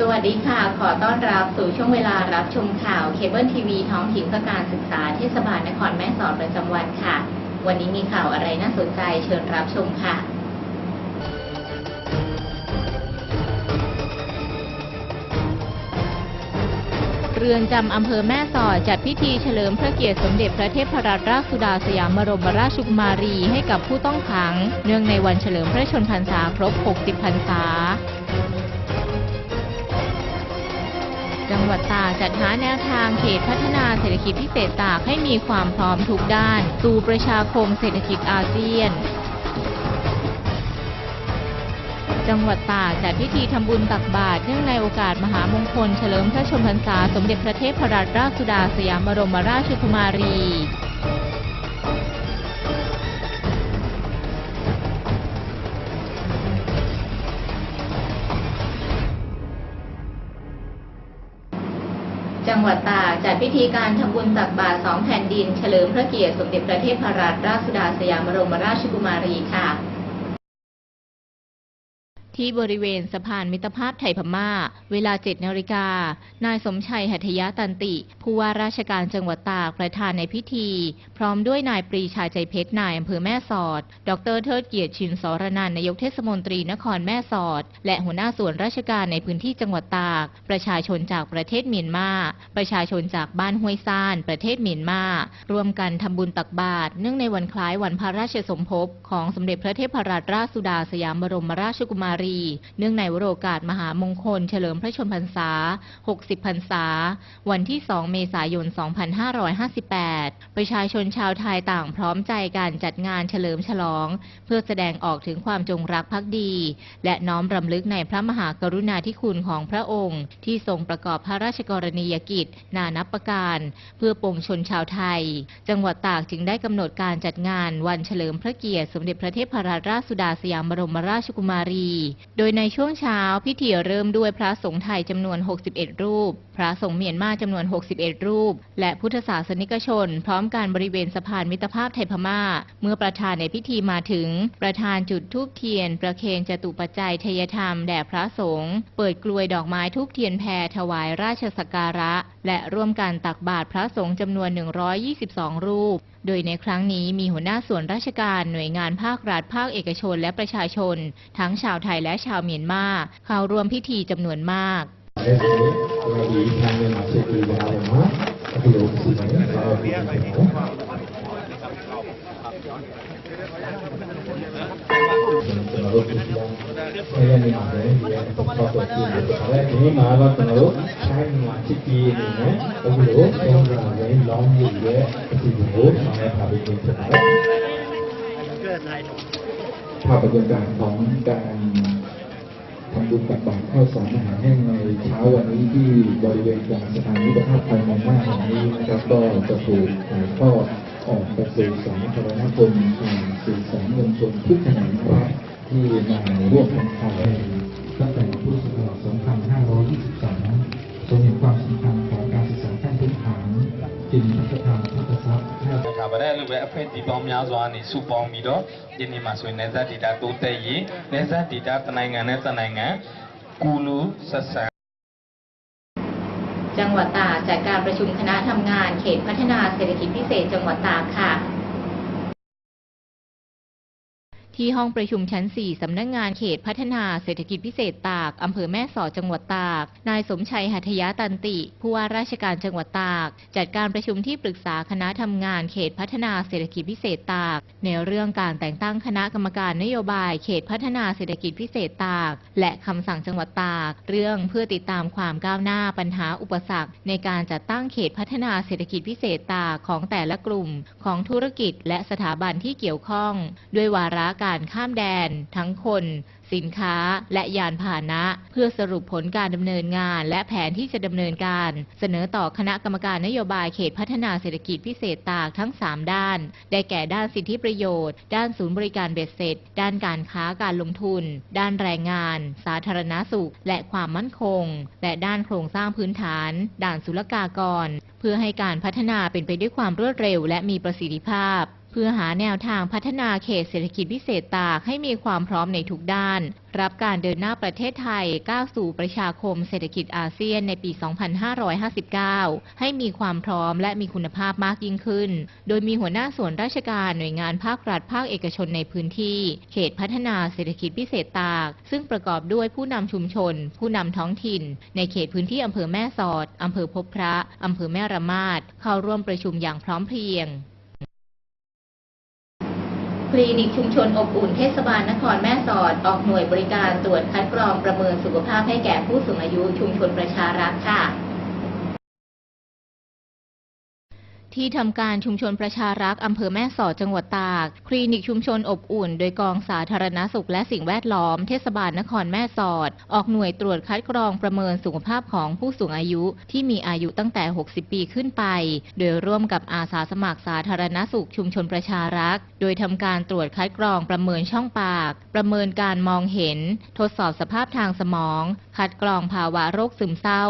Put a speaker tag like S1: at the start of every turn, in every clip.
S1: สวัสดีค่ะ ขอต้อนรับสู่ช่วงเวลารับชมข่าวเคเบิลทีวีท้องถิ่นเพื่อการศึกษาเทศบาลนครแม่สอดประจำวันค่ะ วันนี้มีข่าวอะไรน่าสนใจเชิญรับชมค่ะเรือนจำอำเภอแม่สอดจัดพิธีเฉลิมพระเกียรติสมเด็จพระเทพรัตนราชสุดาสยามบรมราชกุมารีให้กับผู้ต้องขัง เนื่องในวันเฉลิมพระชนพรรษาครบ 60 พรรษา จังหวัดตากจัดหาแนวทางเขตพัฒนาเศรษฐกิจพิเศษตากให้มีความพร้อมทุกด้าน สู่ประชาคมเศรษฐกิจอาเซียน จังหวัดตากจัดพิธีทำบุญตักบาตรเนื่องในโอกาสมหามงคลเฉลิมพระชนมพรรษาสมเด็จพระเทพรัตนราชสุดาสยามบรมราชกุมารี พิธีการทำบุญตักบาตรสองแผ่นดิน เฉลิมพระเกียรติสมเด็จพระเทพรัตนราชสุดาสยามบรมราชกุมารีค่ะ ที่บริเวณสะพานมิตรภาพไทยพม่า เวลา 7นาฬิกา นายสมชัยหัตยะตันติ ผู้ว่าราชการจังหวัดตากประธานในพิธี พร้อมด้วยนายปรีชาใจเพชรนายอำเภอแม่สอด ดรเทิดเกียรติชินสรนันนายกเทศมนตรีนครแม่สอด และหัวหน้าส่วนราชการในพื้นที่จังหวัดตาก ประชาชนจากประเทศเมียนมา ประชาชนจากบ้านห้วยซ่าน ประเทศเมียนมา ร่วมกันทำบุญตักบาตรเนื่องในวันคล้ายวันพระราชสมภพของสมเด็จพระเทพรัตนราชสุดาสยามบรมราชกุมารีเนื่องในวโรกาสมหามงคล เฉลิมพระชนพรรษา 60 พรรษา วันที่ 2 เมษายน 2558 ประชาชนชาวไทยต่างพร้อมใจกันจัดงานเฉลิมฉลอง เพื่อแสดงออกถึงความจงรักภักดี และน้อมรำลึกในพระมหากรุณาธิคุณของพระองค์ ที่ทรงประกอบพระราชกรณียกิจ นานับประการ เพื่อปวงชนชาวไทย จังหวัดตากจึงได้กำหนดการจัดงานวันเฉลิมพระเกียรติสมเด็จพระเทพรัตนราชสุดาสยามบรมราชกุมารีโดยในช่วงเช้าพิธีเริ่มด้วยพระสงฆ์ไทยจำนวน 61 รูป พระสงฆ์เมียนมาจำนวน 61 รูป และพุทธศาสนิกชน พร้อมการบริเวณสะพานมิตรภาพไทยพม่า เมื่อประธานในพิธีมาถึง ประธานจุดธูปเทียน ประเคนจตุปัจจัยทยธรรมแด่พระสงฆ์เปิดกลวยดอกไม้ทูบเทียนแพรถวายราชสักการะ และร่วมกันตักบาตรพระสงฆ์จำนวน 122 รูป โดยในครั้งนี้มีหัวหน้าส่วนราชการหน่วยงานภาครัฐภาคเอกชนและประชาชน ทั้งชาวไทยและชาวเมียนมาเข้าร่วมพิธีจำนวนมาก
S2: အဲ ಮಾಲಕರು ಹ್ಯಾಂಗ್ ಮಾಡಿದ್ದೇನೆ ಅವರು ಲಾಂಗಿಗೆ ಸಿಗುವುದು ಸಮಯ ಭಾವಿಸಿದ್ದಾರೆ ภาพบรรยากาศของการทำบุญตักบาตรข้าวสารอาหารแห้งในเช้าวันนี้ที่บริเวณกลางสถานีประภาพไทยมองมาแห่งนี้นะครับก็จะถูกถ่ายทอดออกไปสู่สาธารณชนผ่านสื่อสารมวลชนทุกแขนงนะครับ ที่มาร่วมทำข่าวตั้งแต่พุทธศักราช2522ทรงเห็นความสำคัญของการศึกษาขั้นพื้นฐานจึงพระราชทานพระกษัตริย์ให้
S3: ခါပါတဲ့လိုပဲအဖွဲ့ဒီပေါင်းများစွာနေစုပေါင်းပြီးတော့ဒီနေ့မှာဆိုရင်နေဇတ်ဒေတာတိုးတက်ရေးနေဇတ်ဒေတာတနိုင်ငံနဲ့တနိုင်ငံကူလူဆက်ဆံ
S1: จังหวัดตากจัดการประชุมคณะทำงานเขตพัฒนาเศรษฐกิจพิเศษจังหวัดตากค่ะ ที่ห้องประชุมชั้น 4 สำนักงงานเขตพัฒนาเศรษฐกิจพิเศษตาก อำเภอแม่สอดจังหวัดตาก นายสมชัยหัตยะตันติ ผู้ว่าราชการจังหวัดตาก จัดการประชุมที่ปรึกษาคณะทำงานเขตพัฒนาเศรษฐกิจพิเศษตาก ในเรื่องการแต่งตั้งคณะกรรมการนโยบายเขตพัฒนาเศรษฐกิจพิเศษตาก และคำสั่งจังหวัดตาก เรื่องเพื่อติดตามความก้าวหน้าปัญหาอุปสรรค ในการจัดตั้งเขตพัฒนาเศรษฐกิจพิเศษตากของแต่ละกลุ่ม ของธุรกิจ และสถาบันที่เกี่ยวข้อง ด้วยวาระการข้ามแดน ทั้งคน สินค้า และยานพาหนะ เพื่อสรุปผลการดำเนินงาน และแผนที่จะดำเนินการ เสนอต่อคณะกรรมการนโยบายเขตพัฒนาเศรษฐกิจพิเศษตากทั้ง 3 ด้าน ได้แก่ด้านสิทธิประโยชน์ ด้านศูนย์บริการเบ็ดเสร็จ ด้านการค้าการลงทุน ด้านแรงงาน สาธารณสุข และความมั่นคง และด้านโครงสร้างพื้นฐาน ด่านศุลกากร เพื่อให้การพัฒนาเป็นไปด้วยความรวดเร็ว และมีประสิทธิภาพ พื่อหาแนวทางพัฒนาเขตเศรษฐกิจพิเศษตากให้มีความพร้อมในทุกด้าน รับการเดินหน้าประเทศไทยก้าวสู่ประชาคมเศรษฐกิจอาเซียนในปี 2559 ให้มีความพร้อมและมีคุณภาพมากยิ่งขึ้น โดยมีหัวหน้าส่วนราชการหน่วยงานภาครัฐภาคเอกชนในพื้นที่ เขตพัฒนาเศรษฐกิจพิเศษตาก ซึ่งประกอบด้วยผู้นำชุมชน ผู้นำท้องถิ่น ในเขตพื้นที่อำเภอแม่สอดอำเภอพบพระอำเภอแม่ระมาดเข้าร่วมประชุมอย่างพร้อมเพรียง คลินิกชุมชนอบอุ่นเทศบาลนครแม่สอด ออกหน่วยบริการตรวจคัดกรองประเมินสุขภาพให้แก่ผู้สูงอายุชุมชนประชารักษ์ค่ะ ที่ทำการชุมชนประชารักษ์อำเภอแม่สอดจังหวัดตาก คลินิกชุมชนอบอุ่น โดยกองสาธารณสุขและสิ่งแวดล้อมเทศบาลนครแม่สอด ออกหน่วยตรวจคัดกรองประเมินสุขภาพของผู้สูงอายุที่มีอายุตั้งแต่ 60 ปีขึ้นไป โดยร่วมกับอาสาสมัครสาธารณสุขชุมชนประชารักษ์ โดยทำการตรวจคัดกรองประเมินช่องปาก ประเมินการมองเห็น ทดสอบสภาพทางสมองคัดกรองภาวะโรคซึมเศร้า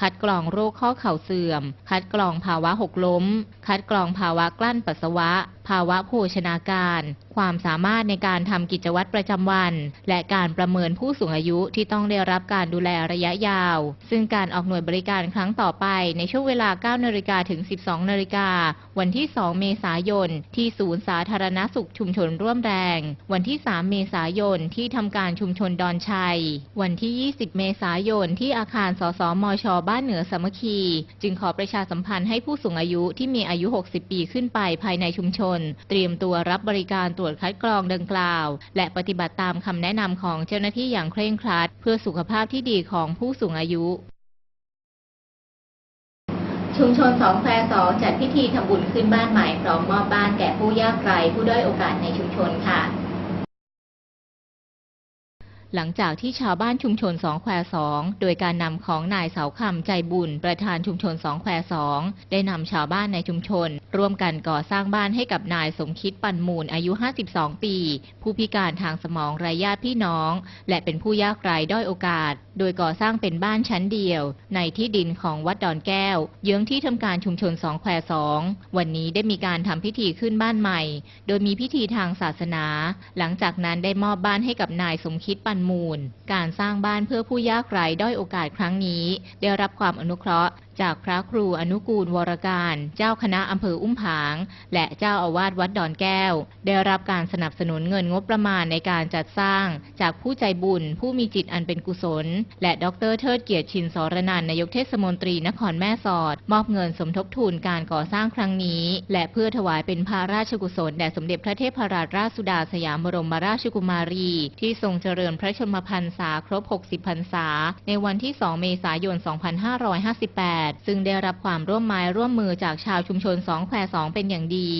S1: คัดกรองโรคข้อเข่าเสื่อม คัดกรองภาวะหกล้ม คัดกรองภาวะกลั้นปัสสาวะ ภาวะโภชนาการ ความสามารถในการทำกิจวัตรประจำวัน และการประเมินผู้สูงอายุที่ต้องได้รับการดูแลระยะยาว ซึ่งการออกหน่วยบริการครั้งต่อไปในช่วงเวลา 9นาฬิกาถึง 12นาฬิกาวันที่ 2 เมษายน ที่ศูนย์สาธารณสุขชุมชนร่วมแรง วันที่ 3 เมษายนที่ทำการชุมชนดอนชัย วันที่ 20 เมษายนที่อาคารสสมช บ้านเหนือสามัคคี จึงขอประชาสัมพันธ์ให้ผู้สูงอายุที่มีอายุ 60 ปีขึ้นไปภายในชุมชน เตรียมตัวรับบริการตรวจคัดกรองดังกล่าว และปฏิบัติตามคำแนะนำของเจ้าหน้าที่อย่างเคร่งครัด เพื่อสุขภาพที่ดีของผู้สูงอายุชุมชนสองแควสองจัดพิธีทำบุญขึ้นบ้านใหม่พร้อมมอบบ้านแก่ผู้ยากไร้ผู้ด้อยโอกาสในชุมชนค่ะ หลังจากที่ชาวบ้านชุมชนสองแควสองโดยการนำของนายเสาคำใจบุญ ประธานชุมชนสองแควสองได้นำชาวบ้านในชุมชน ร่วมกันก่อสร้างบ้านให้กับนายสมคิดปันมูลอายุ 52 ปี ผู้พิการทางสมองไร้ญาติพี่น้อง และเป็นผู้ยากไร้ด้อยโอกาส โดยก่อสร้างเป็นบ้านชั้นเดียว ในที่ดินของวัดดอนแก้ว เยื้องที่ทำการชุมชนสองแควสองวันนี้ได้มีการทำพิธีขึ้นบ้านใหม่ โดยมีพิธีทางศาสนา หลังจากนั้นได้มอบบ้านให้กับนายสมคิดปันมูล การสร้างบ้านเพื่อผู้ยากไร้ด้อยโอกาสครั้งนี้ ได้รับความอนุเคราะห์ จากพระครูอนุกูลวรการ เจ้าคณะอำเภออุ้มผาง และเจ้าอาวาสวัดดอนแก้ว ได้รับการสนับสนุนเงินงบประมาณในการจัดสร้าง จากผู้ใจบุญ ผู้มีจิตอันเป็นกุศล และดรเทิดเกียรติชินสรนันนายกเทศมนตรีนครแม่สอด มอบเงินสมทบทุนการก่อสร้างครั้งนี้ และเพื่อถวายเป็นพระราชกุศลแด่สมเด็จพระเทพรัตนราชสุดาสยามบรมราชกุมารี ที่ทรงเจริญพระชนมพรรษาครบ 60 พรรษา ในวันที่ 2 เมษายน 2558ซึ่งได้รับความร่วมไม้ร่วมมือจากชาวชุมชนสองแควสองเป็นอย่างดี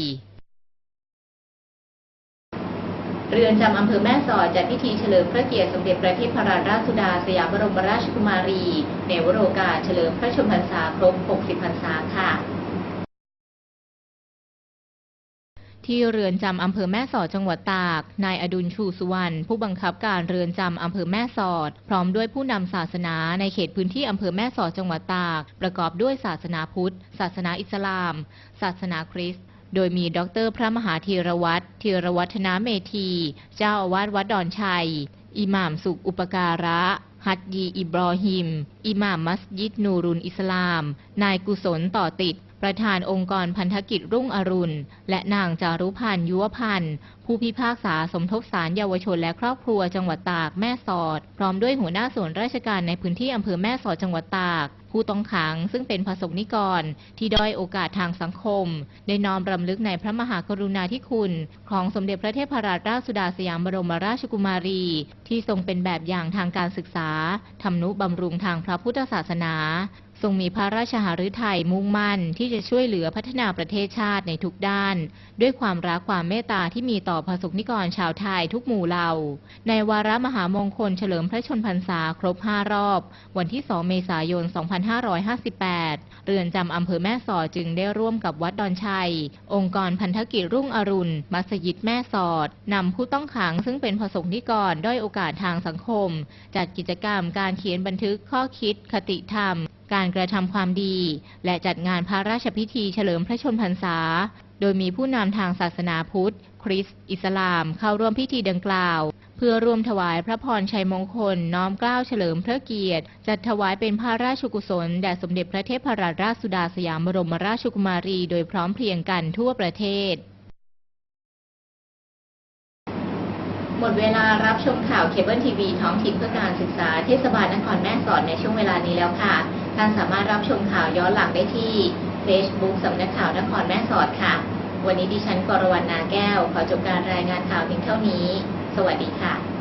S1: เรือนจำอำเภอแม่สอดจัดพิธีเฉลิมพระเกียรติสมเด็จพระเทพรัตนราชสุดาสยามบรมราชกุมารี ในวโรกาเฉลิมพระชนมพรรษาครบ 60 พรรษาค่ะ ที่เรือนจำอำเภอแม่สอดจังหวัดตาก นายอดุลชูสุวรรณผู้บังคับการเรือนจำอำเภอแม่สอด พร้อมด้วยผู้นำศาสนาในเขตพื้นที่อำเภอแม่สอดจังหวัดตาก ประกอบด้วยศาสนาพุทธ ศาสนาอิสลาม ศาสนาคริสต์โดยมีดรพระมหาธีรวัตรธีรวัฒนาเมธี เจ้าอาวาสวัดดอนชัย อิหม่ามสุขอุปการะ ฮัดยีอิบรอฮิม อิหม่ามมัสยิดนูรุนอิสลาม นายกุศลต่อติด ประธานองค์กรพันธกิจรุ่งอรุณ และนางจารุพันธ์ยุวพันธ์ ผู้พิพากษาสมทบสารเยาวชนและครอบครัวจังหวัดตากแม่สอด พร้อมด้วยหัวหน้าส่วนราชการในพื้นที่อำเภอแม่สอดจังหวัดตาก ผู้ต้องขังซึ่งเป็นประสบนิกร ที่ด้อยโอกาสทางสังคม ได้น้อมรำลึกในพระมหากรุณาธิคุณ ของสมเด็จพระเทพรัตนราชสุดาสยามบรมราชกุมารี ที่ทรงเป็นแบบอย่างทางการศึกษาทำนุบำรุงทางพระพุทธศาสนา ทรงมีพระราชหฤทัยมุ่งมั่นที่จะช่วยเหลือพัฒนาประเทศชาติในทุกด้าน ด้วยความรักความเมตตาที่มีต่อประสบนิกรชาวไทยทุกหมู่เหล่า ในวาระมหามงคลเฉลิมพระชนพรรษาครบ 5 รอบ วันที่ 2 เมษายน 2558 เรือนจำอำเภอแม่สอดจึงได้ร่วมกับวัดดอนชัย องค์กรพันธกิจรุ่งอรุณ มัสยิดแม่สอดนำผู้ต้องขังซึ่งเป็นประสบนิกรด้อยโอกาสทางสังคม จัดกิจกรรมการเขียนบันทึกข้อคิดคติธรรม การกระทำความดี และจัดงานพระราชพิธีเฉลิมพระชนพรรษา โดยมีผู้นำทางศาสนาพุทธ คริสต์ อิสลาม เข้าร่วมพิธีดังกล่าว เพื่อร่วมถวายพระพรชัยมงคล น้อมเกล้าเฉลิมพระเกียรติ จัดถวายเป็นพระราชกุศล แด่สมเด็จพระเทพรัตนราชสุดาสยามบรมราชกุมารี โดยพร้อมเพรียงกันทั่วประเทศ หมดเวลารับชมข่าวเคเบิลทีวีท้องถิ่นเพื่อการศึกษาเทศบาลนครแม่สอดในช่วงเวลานี้แล้วค่ะ ท่านสามารถรับชมข่าวย้อนหลังได้ที่ Facebook สำนักข่าวนครแม่สอดค่ะ วันนี้ดิฉันกรวรรณนาแก้ว ขอจบการรายงานข่าวเพียงเท่านี้ สวัสดีค่ะ